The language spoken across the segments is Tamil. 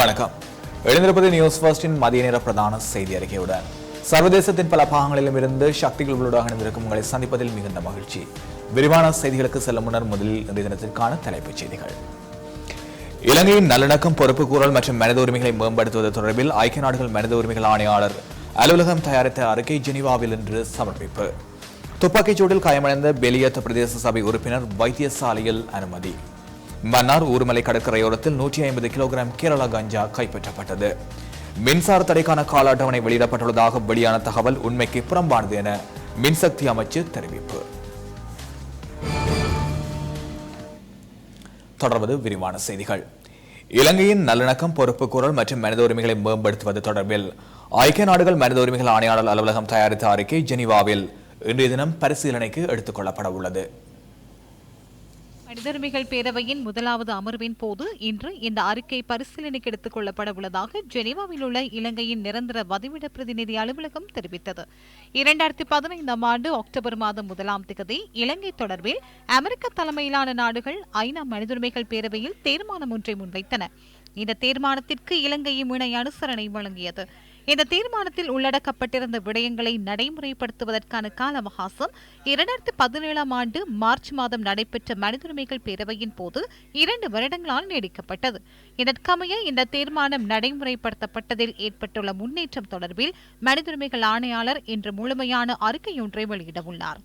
வணக்கம். எழுந்திருப்பது நியூஸ் ஃபர்ஸ்டின் மதிய நேர பிரதான செய்தி அறிக்கையுடன். சர்வதேசத்தின் பல பாகங்களிலும் இருந்து சக்திகள் உள்ளூடாக இணைந்திருக்கும் உங்களை சந்திப்பதில் மிகுந்த மகிழ்ச்சி. விரிவான செய்திகளுக்கு செல்லும் முன்னர் முதலில் இன்றைய தினத்திற்கான தலைப்புச் செய்திகள். இலங்கையின் நல்லிணக்கம் பொறுப்பு கூறல் மற்றும் மனித உரிமைகளை மேம்படுத்துவது தொடர்பில் ஐக்கிய நாடுகள் மனித உரிமைகள் ஆணையாளர் அலுவலகம் தயாரித்த அறிக்கை ஜெனீவாவில் இன்று சமர்ப்பிப்பு. துப்பாக்கிச் சூட்டில் காயமடைந்த பெலியத்த பிரதேச சபை உறுப்பினர் வைத்தியசாலையில் அனுமதி. மன்னார் ஊர்மலை கடற்கரையோரத்தில் நூற்றி ஐம்பது கிலோகிராம் கேரளா கஞ்சா கைப்பற்றப்பட்டது. மின்சார தடைக்கான கால அட்டவணை வெளியிடப்பட்டுள்ளதாக வெளியான தகவல் உண்மைக்கு புறம்பானது என மின்சக்தி அமைச்சு தெரிவிப்பு. தொடர்வது விரிவான செய்திகள். இலங்கையின் நல்லிணக்கம் குரல் மற்றும் மனித உரிமைகளை மேம்படுத்துவது தொடர்பில் ஐக்கிய நாடுகள் மனித உரிமைகள் ஆணையாளர் அலுவலகம் தயாரித்த அறிக்கை ஜெனீவாவில் இன்றைய தினம் பரிசீலனைக்கு எடுத்துக் கொள்ளப்பட உள்ளது மனிதரிமைகள் பேரவையின் முதலாவது அமர்வின் போது இன்று இந்த அறிக்கை பரிசீலனைக்கு எடுத்துக் கொள்ளப்பட உள்ளதாக ஜெனீவாவில் உள்ள இலங்கையின் நிரந்தர வதிவிட பிரதிநிதி அலுவலகம் தெரிவித்தது. இரண்டாயிரத்தி பதினைந்தாம் ஆண்டு அக்டோபர் மாதம் முதலாம் திகதி இலங்கை தொடர்பில் அமெரிக்க தலைமையிலான நாடுகள் ஐநா மனிதுரிமைகள் பேரவையில் தீர்மானம் ஒன்றை முன்வைத்தன. இந்த தீர்மானத்திற்கு இலங்கையும் இணை அனுசரணை வழங்கியது. இந்த தீர்மானத்தில் உள்ளடக்கப்பட்டிருந்த விடயங்களை நடைமுறைப்படுத்துவதற்கான கால அவகாசம் இரண்டாயிரத்தி பதினேழாம் ஆண்டு மார்ச் மாதம் நடைபெற்ற மனிதுரிமைகள் பேரவையின் போது இரண்டு வருடங்களால் நீடிக்கப்பட்டது. இதற்கமைய இந்த தீர்மானம் நடைமுறைப்படுத்தப்பட்டதில் ஏற்பட்டுள்ள முன்னேற்றம் தொடர்பில் மனிதுரிமைகள் ஆணையாளர் இன்று முழுமையான அறிக்கையொன்றை வெளியிடவுள்ளார்.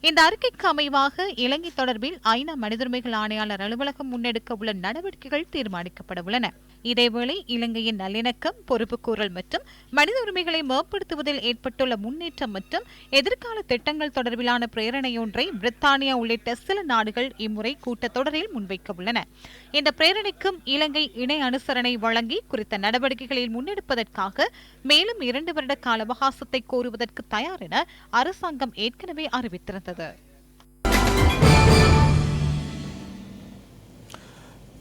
இந்த அறிக்கைக்கு அமைவாக இலங்கை தொடர்பில் ஐநா மனிதுரிமைகள் ஆணையாளர் அலுவலகம் முன்னெடுக்க உள்ள நடவடிக்கைகள் தீர்மானிக்கப்பட உள்ளன இதேவேளை இலங்கையின் நல்லிணக்கம் பொறுப்புக்கூறல் மற்றும் மனித உரிமைகளை மேம்படுத்துவதில் ஏற்பட்டுள்ள முன்னேற்றம் மற்றும் எதிர்கால திட்டங்கள் தொடர்பிலான பிரேரணையொன்றை பிரித்தானியா உள்ளிட்ட சில நாடுகள் இம்முறை கூட்டத்தொடரில் முன்வைக்க உள்ளன. இந்த பிரேரணைக்கும் இலங்கை இணை அனுசரணை வழங்கி குறித்த நடவடிக்கைகளில் முன்னெடுப்பதற்காக மேலும் இரண்டு வருட கால அவகாசத்தை கோருவதற்கு தயார் என அரசாங்கம் ஏற்கனவே அறிவித்திருந்தது.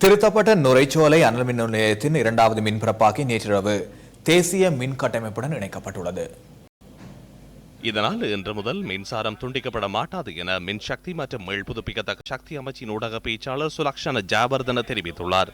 திருத்தப்பட்ட நுரைச்சோலை அனல் மின் நிலையத்தின் இரண்டாவது மின்பிறப்பாக்கி நேற்றிரவு தேசிய மின் கட்டமைப்புடன் இணைக்கப்பட்டுள்ளது. இதனால் இன்று முதல் மின்சாரம் துண்டிக்கப்பட மாட்டாது என மின்சக்தி மற்றும் மீள் புதுப்பிக்கத்தக்க சக்தி அமைச்சின் ஊடக பேச்சாளர் சுலக்ஷன ஜாவர்தன தெரிவித்துள்ளார்.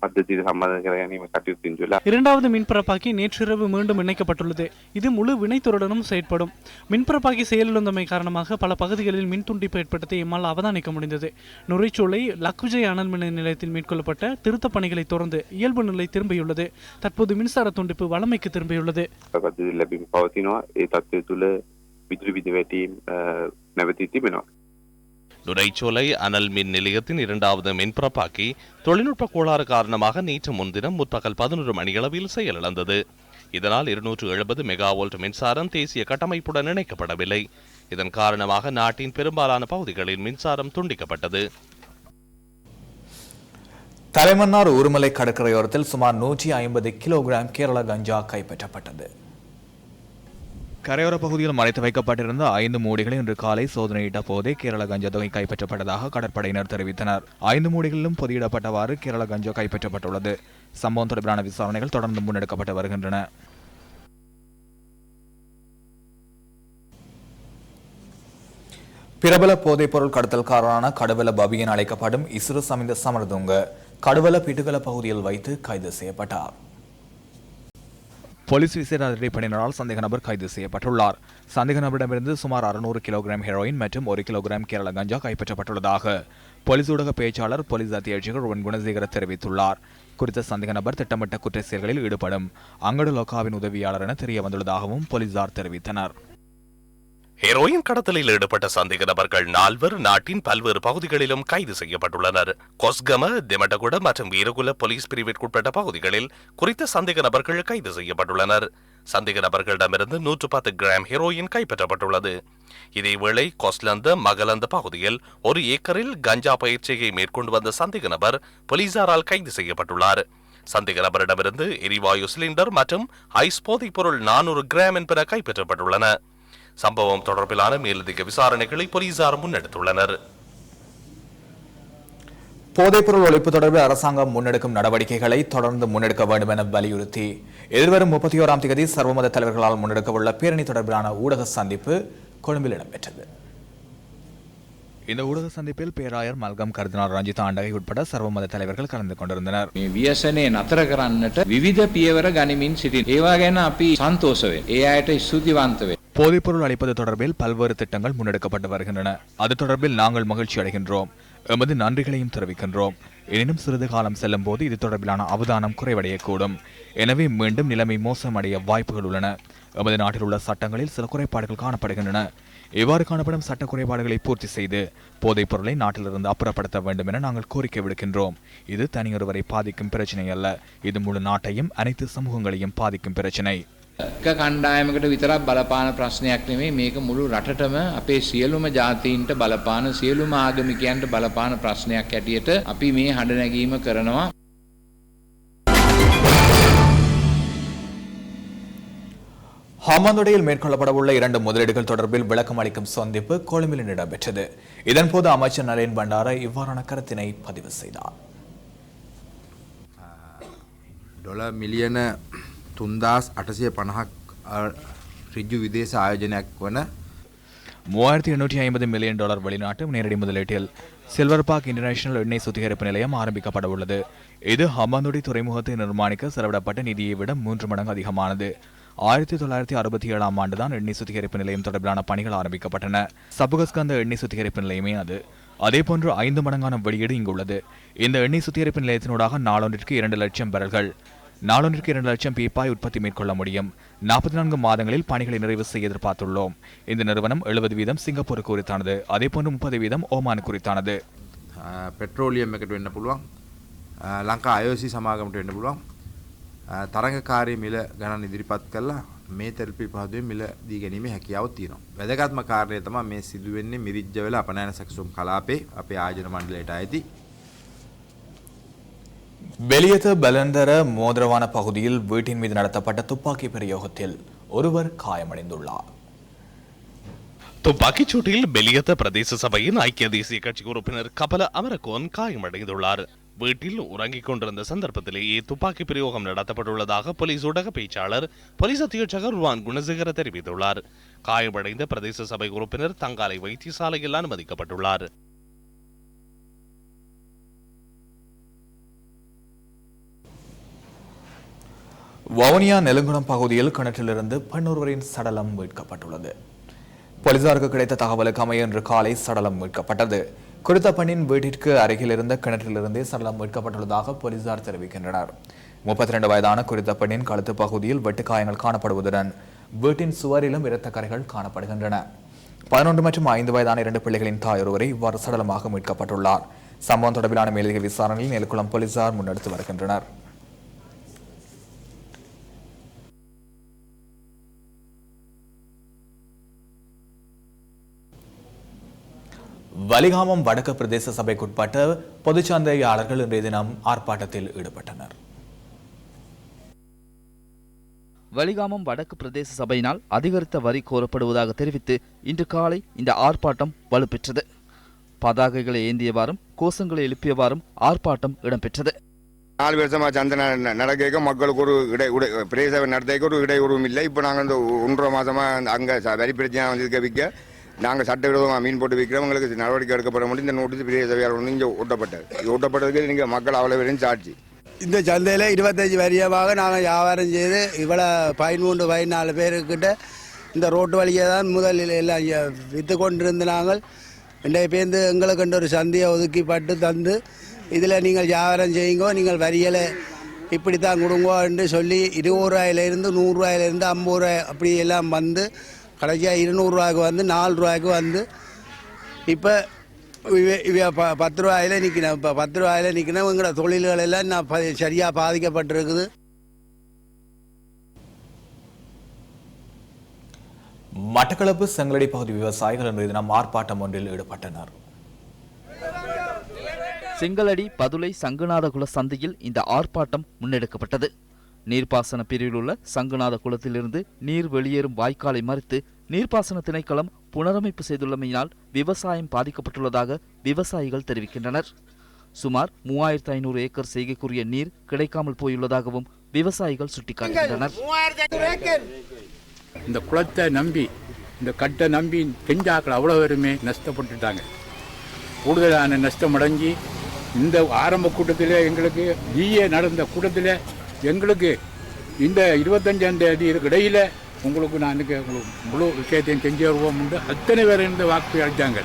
දෙවනි ජනයන්ත්‍රය ඊයේ රාත්‍රී සිට පද්ධතියට සම්බන්ධ කර ගැනීම කටයුතු සිදු වෙලා இரண்டாவது மின்பரப்பாக்கி நேற்றிரவு மீண்டும் இணைக்கப்பட்டுள்ளது இது முழு வினைத்துறையுடனும் செயற்படும் மின்பரப்பாக்கி செயலிழந்தமை காரணமாக பல பகுதிகளில் மின் துண்டிப்பு ஏற்பட்டதை எம்மால் அவதானிக்க முடிந்தது நுரைச்சோலை லக்குஜை அனல் மின் நிலையத்தில் மேற்கொள்ளப்பட்ட திருத்தப் பணிகளை தொடர்ந்து இயல்பு நிலை திரும்பியுள்ளது தற்போது மின்சார துண்டிப்பு வளமைக்கு திரும்பியுள்ளது පද්ධති ලැබීම පවතිනවා ඒ තත්ත්වය තුළ විදුලි විද වැටීම් නැවතී තිබෙනවා. நுரைச்சோலை அனல் மின் நிலையத்தின் இரண்டாவது மின்பிறப்பாக்கி தொழில்நுட்ப கோளாறு காரணமாக நேற்று முன்தினம் முற்பகல் பதினொரு மணியளவில் செயலிழந்தது. இதனால் இருநூற்று எழுபது மெகாவோல்ட் மின்சாரம் தேசிய கட்டமைப்புடன் இணைக்கப்படவில்லை. இதன் காரணமாக நாட்டின் பெரும்பாலான பகுதிகளில் மின்சாரம் துண்டிக்கப்பட்டது. தலைமன்னார் உருமலை கடற்கரையோரத்தில் சுமார் நூற்றி ஐம்பது கிலோகிராம் கேரள கஞ்சா கைப்பற்றப்பட்டது. கரையோர பகுதியில் மறைத்து வைக்கப்பட்டிருந்த ஐந்து மூடிகளை இன்று காலை சோதனையிட்ட போதே கேரள கஞ்சா தொகை கைப்பற்றப்பட்டதாக கடற்படையினர் தெரிவித்தனர். ஐந்து மூடிகளிலும் பொதியிடப்பட்டவாறு கேரள கஞ்சா கைப்பற்றப்பட்டுள்ளது. சம்பவம் தொடர்பான விசாரணைகள் தொடர்ந்து முன்னெடுக்கப்பட்டு வருகின்றன. பிரபல போதைப்பொருள் கடத்தல்காரரான கடுவல பபி என அழைக்கப்படும் இசுரு சமிந்த சமரதுங்க கடுவல பிட்டுகல பகுதியில் வைத்து கைது செய்யப்பட்டார். போலீஸ் விசேட பணியினரால் சந்தேக நபர் கைது செய்யப்பட்டுள்ளார். சந்தேக நபரிடமிருந்து சுமார் அறுநூறு கிலோகிராம் ஹெரோயின் மற்றும் ஒரு கிலோகிராம் கேரள கஞ்சா கைப்பற்றப்பட்டுள்ளதாக போலீஸ் ஊடக பேச்சாளர் போலீஸ் அத்தியட்சகர் ஒன் குணசேகர தெரிவித்துள்ளார். குறித்த சந்தேக நபர் திட்டமிட்ட குற்ற செயல்களில் ஈடுபடும் அங்கடு லோகாவின் உதவியாளர் என தெரிய வந்துள்ளதாகவும் போலீசார் தெரிவித்தனர். ஹெரோயின் கடத்தலில் ஈடுபட்ட சந்தேக நபர்கள் நால்வர் நாட்டின் பல்வேறு பகுதிகளிலும் கைது செய்யப்பட்டுள்ளனர். கொஸ்கம திமட்டகுட மற்றும் வீரகுல போலீஸ் பிரிவிற்குட்பட்ட பகுதிகளில் குறித்த சந்தேக நபர்கள் கைது செய்யப்பட்டுள்ளனர். சந்தேக நபர்களிடமிருந்து நூற்று பத்து கிராம் ஹெரோயின் கைப்பற்றப்பட்டுள்ளது. இதேவேளை கொஸ்லந்த மகலந்த பகுதியில் ஒரு ஏக்கரில் கஞ்சா பயிற்சியை மேற்கொண்டு வந்த சந்தேக நபர் போலீசாரால் கைது செய்யப்பட்டுள்ளார். சந்தேக நபரிடமிருந்து எரிவாயு சிலிண்டர் மற்றும் ஐஸ் போதைப் பொருள் நானூறு கிராம் என்பன கைப்பற்றப்பட்டுள்ளன. சம்பவம் தொடர்பிலான மேலதிக விசாரணைகளை போலீசார் முன்னெடுத்துள்ளனர் போதைப்பொருள் ஒழிப்பு தொடர்பில் அரசாங்கம் முன்னெடுக்கும் நடவடிக்கைகளை தொடர்ந்து முன்னெடுக்க வேண்டும் என வலியுறுத்தி எதிர்வரும் முப்பத்தி ஓராம் தேதி சர்வமத தலைவர்களால் முன்னெடுக்க உள்ள பேரணி தொடர்பிலான ஊடக சந்திப்பு கொழும்பில் இடம்பெற்றது இந்த ஊடக சந்திப்பில் பேராயர் மல்கம் கர்தினால் ரஞ்சித் ஆண்டகை உட்பட சர்வமத தலைவர்கள் கலந்து கொண்டிருந்தனர் මේ ව්‍යසනය නතර කරන්නට විවිධ පියවර ගනිමින් සිටින්. ඒවා ගැන අපි සන්තෝෂ වේ. ඒ අයට ස්තුතිවන්ත වේ. போதைப்பொருள் அளிப்பது தொடர்பில் பல்வேறு திட்டங்கள் முன்னெடுக்கப்பட்டு வருகின்றன. அது தொடர்பில் நாங்கள் மகிழ்ச்சி அடைகின்றோம். எமது நன்றிகளையும் தெரிவிக்கின்றோம். எனினும் சிறிது காலம் செல்லும் போது இது தொடர்பிலான அவதானம் குறைவடையக்கூடும். எனவே மீண்டும் நிலைமை மோசமடைய வாய்ப்புகள் உள்ளன. எமது நாட்டில் உள்ள சட்டங்களில் சில குறைபாடுகள் காணப்படுகின்றன. இவ்வாறு காணப்படும் சட்ட குறைபாடுகளை பூர்த்தி செய்து போதைப் பொருளை நாட்டிலிருந்து அப்புறப்படுத்த வேண்டும் என நாங்கள் கோரிக்கை விடுக்கின்றோம். இது தனியொருவரை பாதிக்கும் பிரச்சினை அல்ல. இது முழு நாட்டையும் அனைத்து சமூகங்களையும் பாதிக்கும் பிரச்சினை. එක කණ්ඩායමකට විතරක් බලපාන ප්‍රශ්නයක් නෙමේ මේක මුළු රටටම අපේ සියලුම ජාතීන්ට බලපාන සියලුම ආගමිකයන්ට බලපාන ප්‍රශ්නයක් හැටියට අපි මේ හඬ නැගීම කරනවා. ஹமாந்துடையில் மேற்கொள்ளப்படவுள்ள இரண்டு முதலீடுகள் தொடர்பில் விளக்கம் அளிக்கும் சந்திப்பு கொழும்பில் இடம்பெற்றது இதன்போது அமைச்சர் நரேன் பண்டார இவ்வாறான கருத்தினை பதிவு செய்தார் ඩොල මිලියන තුන්දස් අටසය පණහක් රිජ්ජු විදේශ ආයෝජනයක් වන மூவாயிரத்தி எண்ணூற்றி ஐம்பது மில்லியன் டாலர் வெளிநாட்டு நேரடி முதலீட்டில் சில்வர் பார்க் இன்டர்நேஷனல் எண்ணெய் சுத்திகரிப்பு நிலையம் ஆரம்பிக்கப்பட உள்ளது இது ஹமாந்துடி துறைமுகத்தை நிர்மாணிக்க செலவிடப்பட்ட நிதியை விட மூன்று மடங்கு அதிகமானது ஆயிரத்தி தொள்ளாயிரத்தி அறுபத்தி ஏழாம் ஆண்டுதான் எண்ணெய் சுத்திகரிப்பு நிலையம் தொடர்பிலான பணிகள் ஆரம்பிக்கப்பட்டன சபுகஸ்கந்த எண்ணெய் சுத்திகரிப்பு நிலையமே அது அதேபோன்று ஐந்து மடங்கான வெளியீடு இங்குள்ளது இந்த எண்ணெய் சுத்திகரிப்பு நிலையத்தினூடாக நாளொன்றிற்கு இரண்டு லட்சம் பேரல்கள் நாளொன்றிற்கு இரண்டு லட்சம் பீப்பாய் உற்பத்தி மேற்கொள்ள முடியும் நாற்பத்தி நான்கு மாதங்களில் பணிகளை நிறைவு செய்ய எதிர்பார்த்துள்ளோம் இந்த நிறுவனம் எழுபது வீதம் சிங்கப்பூருக்கு குறித்தானது அதேபோன்று முப்பது வீதம் ஓமான் குறித்தானது පෙට්‍රෝලියම් එකට වෙන්න පුළුවන් ආ, ලංකා අයෝසි සමාගමට වෙන්න පුළුවන් ආ, තරඟකාරී මිල ගණන් ඉදිරිපත් කළා මේ තෙල්පි පහදුවේ මිල දී ගැනීමේ හැකියාව තියෙනවා. වැදගත්ම කාරණය තමයි මේ සිදුවෙන්නේ මිරිජ්ජවල අපනයන සැකසුම් කලාපේ අපේ ආයෝජන මණ්ඩලයට අයිති வெளியத பலந்தர மோதிரவான பகுதியில் வீட்டின் மீது நடத்தப்பட்ட துப்பாக்கி பிரயோகத்தில் ஒருவர் காயமடைந்துள்ளார். துப்பாக்கிச் சூட்டில் பெலியத்த பிரதேச சபையின் ஐக்கிய தேசிய கட்சி உறுப்பினர் கபல அமரகோன் காயமடைந்துள்ளார். வீட்டில் உறங்கிக் கொண்டிருந்த சந்தர்ப்பத்திலேயே துப்பாக்கி பிரயோகம் நடத்தப்பட்டுள்ளதாக போலீஸ் ஊடக பேச்சாளர் போலீஸ் அத்தியட்சகர் ருவான் குணசேகர தெரிவித்துள்ளார். காயமடைந்த பிரதேச சபை உறுப்பினர் தங்காலை வைத்தியசாலையில் அனுமதிக்கப்பட்டுள்ளார். வவுனியா நெலுங்குணம் பகுதியில் கிணற்றிலிருந்து பெண்ணொருவரின் சடலம் மீட்கப்பட்டுள்ளது. போலீசாருக்கு கிடைத்த தகவலுக்கு அமைய இன்று காலை சடலம் மீட்கப்பட்டது. குறித்த பெண்ணின் வீட்டிற்கு அருகில் இருந்த கிணற்றிலிருந்தே சடலம் மீட்கப்பட்டுள்ளதாக போலீசார் தெரிவிக்கின்றனர். முப்பத்தி ரெண்டு வயதான குறித்த பெண்ணின் கழுத்து பகுதியில் வெட்டுக்காயங்கள் காணப்படுவதுடன் வீட்டின் சுவரிலும் இரத்த கரைகள் காணப்படுகின்றன. பதினொன்று மற்றும் ஐந்து வயதான இரண்டு பிள்ளைகளின் தாய் ஒருவரை இவ்வாறு சடலமாக மீட்கப்பட்டுள்ளார். சம்பவம் தொடர்பிலான மேலதிக விசாரணையில் நெல்குளம் போலீசார் முன்னெடுத்து வருகின்றனர். வலிகாமம் வடக்கு பிரதேச சபைக்குட்பட்ட பொதுச்சந்தையாளர்கள் இன்றைய தினம் ஆர்ப்பாட்டத்தில் ஈடுபட்டனர். வலிகாமம் வடக்கு பிரதேச சபையினால் அதிகரித்த வரி கோரப்படுவதாக தெரிவித்து இன்று காலை இந்த ஆர்ப்பாட்டம் வலுப்பெற்றது. பதாகைகளை ஏந்தியவாறும் கோஷங்களை எழுப்பியவாறும் ஆர்ப்பாட்டம் இடம்பெற்றது. நாலு வருஷமா சந்தன ந- நடக்க மக்களுக்கு ஒரு இடை உடை பிரதேச நடத்தைக்கு ஒரு இடையூறும் இல்லை. இப்போ நாங்கள் இந்த ஒன்றரை மாசமா அந்த அங்கே வரி பிரச்சனை வந்து விற்க நாங்கள் சட்டவிரோதமாக மீன் போட்டு விற்கிறவங்களுக்கு நடவடிக்கை எடுக்கப்பட முடியும். இந்த நோட்டீஸ் பெரிய சபையால் வந்து இங்கே ஒட்டப்பட்டது ஒட்டப்பட்டதுக்கு நீங்கள் மக்கள் அவ்வளோ பேரும் சாட்சி. இந்த சந்தையில் இருபத்தஞ்சி வரியமாக நாங்கள் வியாபாரம் செய்து இவ்வளோ பதிமூன்று பதினாலு பேருக்கிட்ட இந்த ரோட்டு வழியை தான் முதலில் எல்லாம் விற்று கொண்டிருந்த நாங்கள் இன்றைய பேருந்து எங்களுக்கு ஒரு சந்தையை ஒதுக்கி பட்டு தந்து இதில் நீங்கள் வியாபாரம் செய்யுங்கோ நீங்கள் வரியலை இப்படி தான் கொடுங்கோ என்று சொல்லி இருபது ரூபாயிலிருந்து நூறுரூவாயிலிருந்து ஐம்பது ரூபாய் அப்படி எல்லாம் வந்து கடைசியாக இருநூறுவாய்க்கு வந்து நாலு ரூபாய்க்கு வந்து இப்போ இவ இவ ப பத்து ரூபாயில நிற்கணும் இப்போ பத்து ரூபாயில நிற்கணும் எங்களோட தொழில்கள் எல்லாம் நான் சரியாக பாதிக்கப்பட்டிருக்குது. மட்டக்களப்பு செங்கலடி பகுதி விவசாயிகள் இன்றைய தினம் ஆர்ப்பாட்டம் ஒன்றில் ஈடுபட்டனர். செங்கலடி பதுளை சங்குநாதகுல சந்தையில் இந்த ஆர்ப்பாட்டம் முன்னெடுக்கப்பட்டது. நீர்ப்பாசன பிரிவில் உள்ள சங்குநாத குளத்திலிருந்து நீர் வெளியேறும் வாய்க்காலை மறுத்து நீர்ப்பாசன திணைக்களம் புனரமைப்பு செய்துள்ளமையினால் விவசாயம் பாதிக்கப்பட்டுள்ளதாக விவசாயிகள் தெரிவிக்கின்றனர். சுமார் மூவாயிரத்து ஐநூறு ஏக்கர் செய்கைக்குரிய நீர் கிடைக்காமல் போயுள்ளதாகவும் விவசாயிகள் சுட்டிக்காட்டுகின்றனர். இந்த குளத்தை நம்பி இந்த கட்டை நம்பி செஞ்சாக்கள் அவ்வளோ பேருமே நஷ்டப்பட்டுட்டாங்க. கூடுதலான நஷ்டம் அடைஞ்சி இந்த ஆரம்ப கூட்டத்தில் எங்களுக்கு ஈயே நடந்த கூட்டத்தில் எங்களுக்கு இந்த இருபத்தஞ்சாம் தேதி இடையில் உங்களுக்கு நான் இன்னைக்கு உங்களுக்கு முழு விஷயத்தையும் செஞ்சு வருவோம் உண்டு அத்தனை பேர் இருந்து வாக்கு அளித்தாங்க.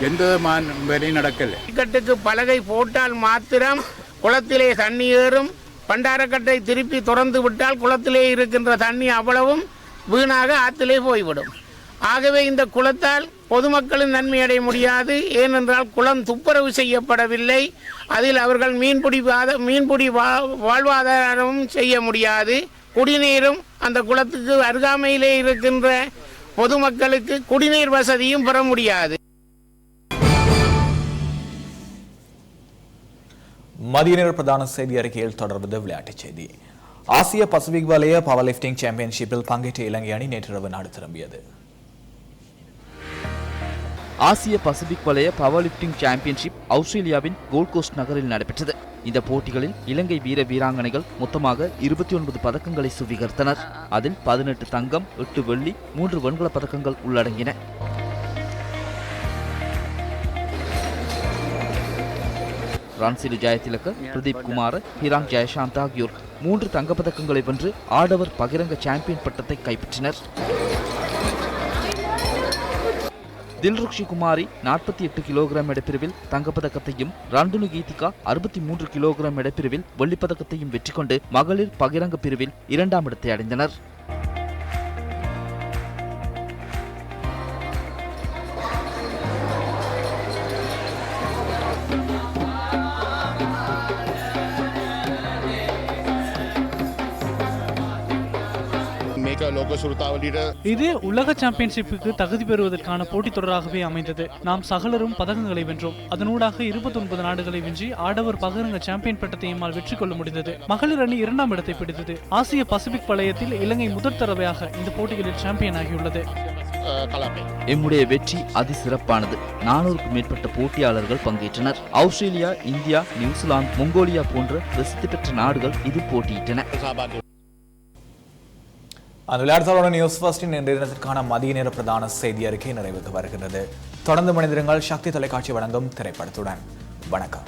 எந்த விதமான வேலையும் நடக்கலை. கட்டுக்கு பலகை போட்டால் மாத்திரம் குளத்திலே தண்ணி ஏறும். பண்டாரக்கட்டை திருப்பி திறந்து விட்டால் குளத்திலே இருக்கின்ற தண்ணி அவ்வளவும் வீணாக ஆற்றிலே போய்விடும். ஆகவே இந்த குளத்தால் பொதுமக்களின் நன்மை அடைய முடியாது. ஏனென்றால் குளம் துப்புரவு செய்யப்படவில்லை. அதில் அவர்கள் மீன்பிடி வாத- மீன்பிடி வா- வாழ்வாதாரமும் செய்ய முடியாது. குடிநீரும் அந்த குளத்துக்கு அருகாமையிலே இருக்கின்ற பொதுமக்களுக்கு குடிநீர் வசதியும் பெற முடியாது. மதிய நேர பிரதான செய்தி அறிக்கையில் தொடர்வது விளையாட்டுச் செய்தி. ஆசிய பசிபிக் வலய பவர் லிப்டிங் சாம்பியன்ஷிப்பில் பங்கேற்ற இலங்கை அணி நேற்றிரவு நாடு திரும்பியது. ஆசிய பசிபிக் வலய பவர் சாம்பியன்ஷிப் ஆஸ்திரேலியாவின் கோல்ட் கோஸ்ட் நகரில் நடைபெற்றது. இந்த போட்டிகளில் இலங்கை வீர வீராங்கனைகள் மொத்தமாக இருபத்தி ஒன்பது பதக்கங்களை சுவீகரித்தனர். அதில் பதினெட்டு தங்கம் எட்டு வெள்ளி மூன்று வெண்கலப் பதக்கங்கள் உள்ளடங்கின. ரன்சிலு ஜெயதிலக பிரதீப் குமார் ஹிராங் ஜெயசாந்த் ஆகியோர் மூன்று தங்கப்பதக்கங்களை வென்று ஆடவர் பகிரங்க சாம்பியன் பட்டத்தை கைப்பற்றினர். தில்ருக்ஷி குமாரி நாற்பத்தி எட்டு கிலோகிராம் எடைப்பிரிவில் தங்கப்பதக்கத்தையும் ரண்டுனு கீதிகா அறுபத்தி மூன்று கிலோகிராம் இடப்பிரிவில் வெள்ளிப்பதக்கத்தையும் வெற்றி கொண்டு மகளிர் பகிரங்க பிரிவில் இரண்டாம் இடத்தை அடைந்தனர். இது உலக சாம்பியன்ஷிப்புக்கு தகுதி பெறுவதற்கான போட்டித் தொடராகவே அமைந்தது. நாம் சகலரும் பதக்கங்களை வென்றோம். அதனூடாக இருபத்தி ஒன்பது நாடுகளை வென்றி ஆடவர் பகிரங்க சாம்பியன் பட்டத்தையுமால் வெற்றி கொள்ள முடிந்தது. மகளிர் அணி இரண்டாம் இடத்தை பிடித்தது. ஆசிய பசிபிக் வலயத்தில் இலங்கை முதற் தடவையாக இந்த போட்டிகளில் சாம்பியன் ஆகியுள்ளது. எம்முடைய வெற்றி அதி சிறப்பானது. நானூறுக்கும் மேற்பட்ட போட்டியாளர்கள் பங்கேற்றனர். ஆஸ்திரேலியா இந்தியா நியூசிலாந்து மங்கோலியா போன்ற பிரசித்தி பெற்ற நாடுகள் இது போட்டியிட்டன. அந்த விளையாட்டுகளோட நியூஸ் ஃபர்ஸ்டின் இன்றைய தினத்திற்கான மதிய நேர பிரதான செய்தி அறிக்கை நிறைவுக்கு வருகிறது தொடர்ந்து மனிதர்கள் சக்தி தொலைக்காட்சி வழங்கும் திரைப்படத்துடன். வணக்கம்.